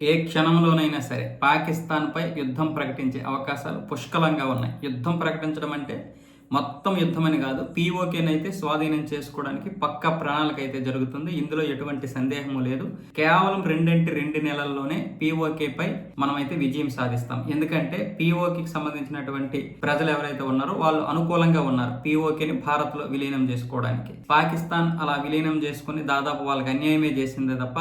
ఏ క్షణంలోనైనా సరే పాకిస్తాన్పై యుద్ధం ప్రకటించే అవకాశాలు పుష్కలంగా ఉన్నాయి. యుద్ధం ప్రకటించడం అంటే మొత్తం యుద్ధం అని కాదు పీఓకేనైతే స్వాధీనం చేసుకోవడానికి పక్క ప్రణాళిక అయితే జరుగుతుంది. ఇందులో ఎటువంటి సందేహము లేదు. కేవలం రెండంటి రెండు నెలల్లోనే పీఓకేపై మనమైతే విజయం సాధిస్తాం. ఎందుకంటే పీఓకేకి సంబంధించినటువంటి ప్రజలు ఎవరైతే ఉన్నారో వాళ్ళు అనుకూలంగా ఉన్నారు పీఓకేని భారత్లో విలీనం చేసుకోవడానికి. పాకిస్తాన్ అలా విలీనం చేసుకుని దాదాపు వాళ్ళకి అన్యాయమే చేసిందే తప్ప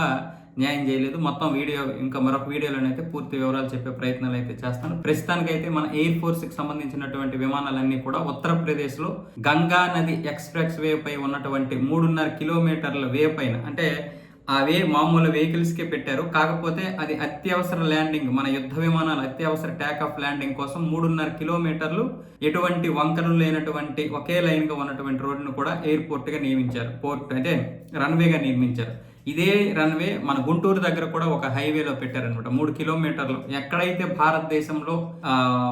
న్యాయం చేయలేదు. మొత్తం వీడియో ఇంకా మరొక వీడియోలోనైతే పూర్తి వివరాలు చెప్పే ప్రయత్నాలు అయితే చేస్తాను. ప్రస్తుతానికైతే మన ఎయిర్ ఫోర్స్కి సంబంధించినటువంటి విమానాలన్నీ కూడా ఉత్తరప్రదేశ్లో గంగా నది ఎక్స్ప్రెస్ వే పై ఉన్నటువంటి మూడున్నర కిలోమీటర్ల వే పైన అంటే ఆ వే మామూలు వెహికల్స్కే పెట్టారు. కాకపోతే అది అత్యవసర ల్యాండింగ్ మన యుద్ధ విమానాలు అత్యవసర ట్యాక్ ఆఫ్ ల్యాండింగ్ కోసం మూడున్నర కిలోమీటర్లు ఎటువంటి వంకలు లేనటువంటి ఒకే లైన్గా ఉన్నటువంటి రోడ్డును కూడా ఎయిర్పోర్ట్గా నియమించారు. పోర్ట్ అంటే రన్వేగా నిర్మించారు. ఇదే రన్వే మన గుంటూరు దగ్గర కూడా ఒక హైవేలో పెట్టారనమాట మూడు కిలోమీటర్లు. ఎక్కడైతే భారతదేశంలో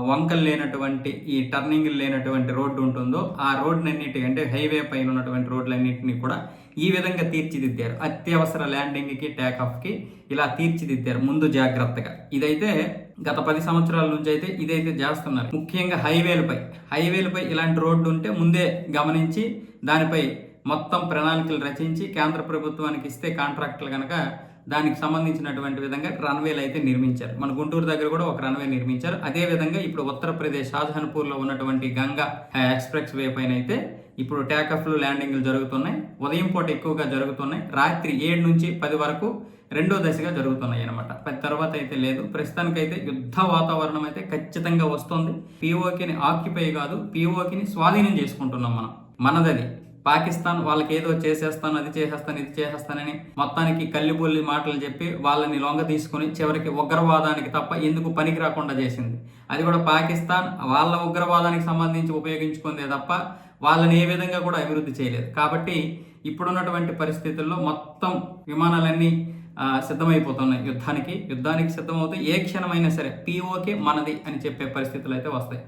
వంకలు లేనటువంటి ఈ టర్నింగ్ లేనటువంటి రోడ్డు ఉంటుందో ఆ రోడ్లన్నిటి అంటే హైవే పైన ఉన్నటువంటి రోడ్లన్నింటినీ కూడా ఈ విధంగా తీర్చిదిద్దారు. అత్యవసర ల్యాండింగ్కి టేక్ ఇలా తీర్చిదిద్దారు ముందు జాగ్రత్తగా. ఇదైతే గత పది సంవత్సరాల నుంచి అయితే ఇదైతే చేస్తున్నారు. ముఖ్యంగా హైవేలపై హైవేలపై ఇలాంటి రోడ్డు ఉంటే ముందే గమనించి దానిపై మొత్తం ప్రణాళికలు రచించి కేంద్ర ప్రభుత్వానికి ఇస్తే కాంట్రాక్టులు కనుక దానికి సంబంధించినటువంటి విధంగా రన్వేలు అయితే నిర్మించారు. మన గుంటూరు దగ్గర కూడా ఒక రన్వే నిర్మించారు. అదే విధంగా ఇప్పుడు ఉత్తరప్రదేశ్ షాజహాన్పూర్లో ఉన్నటువంటి గంగా ఎక్స్ప్రెస్ వే పైన అయితే ఇప్పుడు ట్యాకఫ్లు ల్యాండింగ్లు జరుగుతున్నాయి. ఉదయం పూట ఎక్కువగా జరుగుతున్నాయి. రాత్రి ఏడు నుంచి పది వరకు రెండో దశగా జరుగుతున్నాయి అనమాట పది తర్వాత అయితే లేదు. ప్రస్తుతానికైతే యుద్ధ వాతావరణం అయితే ఖచ్చితంగా వస్తుంది. పీఓకిని ఆక్యుపై కాదు పీఓకిని స్వాధీనం చేసుకుంటున్నాం మనం. మనదది. పాకిస్తాన్ వాళ్ళకి ఏదో చేసేస్తాను అది చేసేస్తాను ఇది చేసేస్తానని మొత్తానికి కల్లిబొల్లి మాటలు చెప్పి వాళ్ళని లొంగ తీసుకుని చివరికి ఉగ్రవాదానికి తప్ప ఎందుకు పనికి రాకుండా చేసింది. అది కూడా పాకిస్తాన్ వాళ్ళ ఉగ్రవాదానికి సంబంధించి ఉపయోగించుకుందే తప్ప వాళ్ళని ఏ విధంగా కూడా అభివృద్ధి చేయలేదు. కాబట్టి ఇప్పుడున్నటువంటి పరిస్థితుల్లో మొత్తం విమానాలన్నీ సిద్ధమైపోతున్నాయి యుద్ధానికి. యుద్ధానికి సిద్ధమవుతే ఏ క్షణమైనా సరే పీఓకే మనది అని చెప్పే పరిస్థితులు అయితే వస్తాయి.